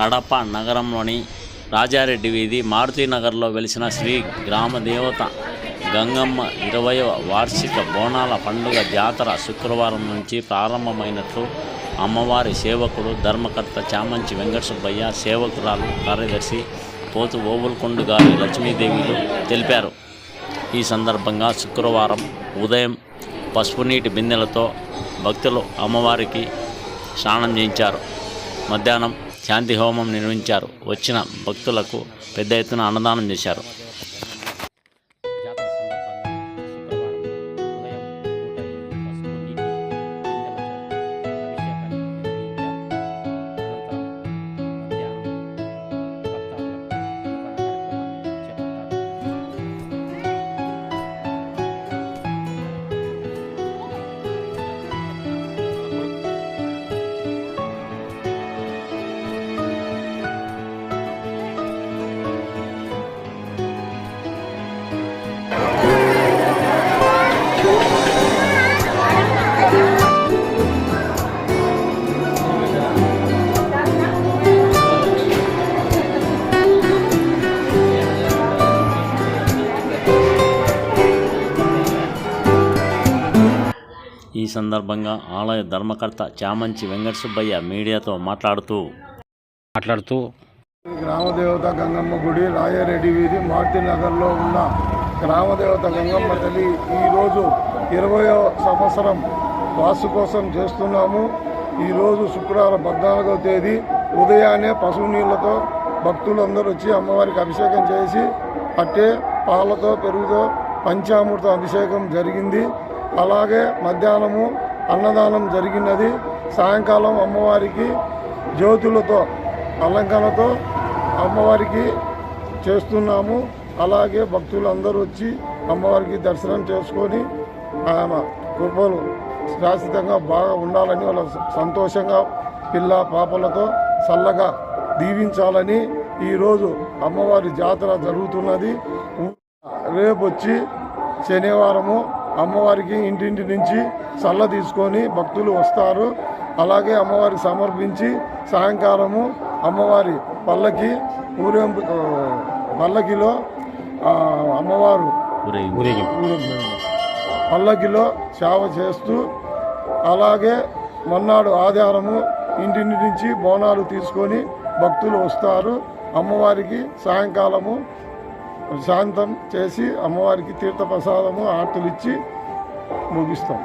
కడప నగరంలోని రాజారెడ్డి వీధి మారుతినగర్లో వెలిసిన శ్రీ గ్రామదేవత గంగమ్మ ఇరవయవ వార్షిక బోనాల పండుగ జాతర శుక్రవారం నుంచి ప్రారంభమైనట్లు అమ్మవారి సేవకుడు ధర్మకర్త చామంచి వెంకట సుబ్బయ్య సేవకురాలు కార్యదర్శి పోతు ఓబుల్కొండు గారి లక్ష్మీదేవిలు తెలిపారు. ఈ సందర్భంగా శుక్రవారం ఉదయం పసుపు నీటి బిందెలతో భక్తులు అమ్మవారికి స్నానం చేయించారు. మధ్యాహ్నం శాంతి హోమం నిర్వహించారు. వచ్చిన భక్తులకు పెద్ద ఎత్తున అన్నదానం చేశారు. సందర్భంగా ఆలయ ధర్మకర్త చామంచి వెంకట సుబ్బయ్య మీడియాతో మాట్లాడుతూ మాట్లాడుతూ గ్రామదేవత గంగమ్మ గుడి రాయారెడ్డి వీధి మారుతి నగర్లో ఉన్న గ్రామదేవత గంగమ్మ తల్లి ఈరోజు ఇరవయో సంవత్సరం వాసు కోసం చేస్తున్నాము. ఈరోజు శుక్రవారం పద్నాలుగవ తేదీ ఉదయాన్నే పశువు నీళ్ళతో భక్తులందరూ వచ్చి అమ్మవారికి అభిషేకం చేసి అట్టే పాలతో పెరుగుతో పంచామృత అభిషేకం జరిగింది. అలాగే మధ్యాహ్నము అన్నదానం జరిగినది. సాయంకాలం అమ్మవారికి జ్యోతులతో అలంకరణతో అమ్మవారికి చేస్తున్నాము. అలాగే భక్తులు అందరూ వచ్చి అమ్మవారికి దర్శనం చేసుకొని ఆమె కృపలు శాశ్వతంగా బాగా ఉండాలని వాళ్ళ సంతోషంగా పిల్ల పాపలతో చల్లగా దీవించాలని ఈరోజు అమ్మవారి జాతర జరుగుతున్నది. రేపు వచ్చి శనివారము అమ్మవారికి ఇంటింటి నుంచి చల్ల తీసుకొని భక్తులు వస్తారు. అలాగే అమ్మవారికి సమర్పించి సాయంకాలము అమ్మవారి పల్లకి ఊరేంపు పల్లకిలో అమ్మవారు ఊరేగింపు. పల్లకిలో సేవ చేస్తూ అలాగే మొన్నాడు ఆధారము ఇంటింటి నుంచి బోనాలు తీసుకొని భక్తులు వస్తారు. అమ్మవారికి సాయంకాలము శాంతం చేసి అమ్మవారికి తీర్థప్రసాదము ఆర్తులు ఇచ్చి ముగిస్తాం.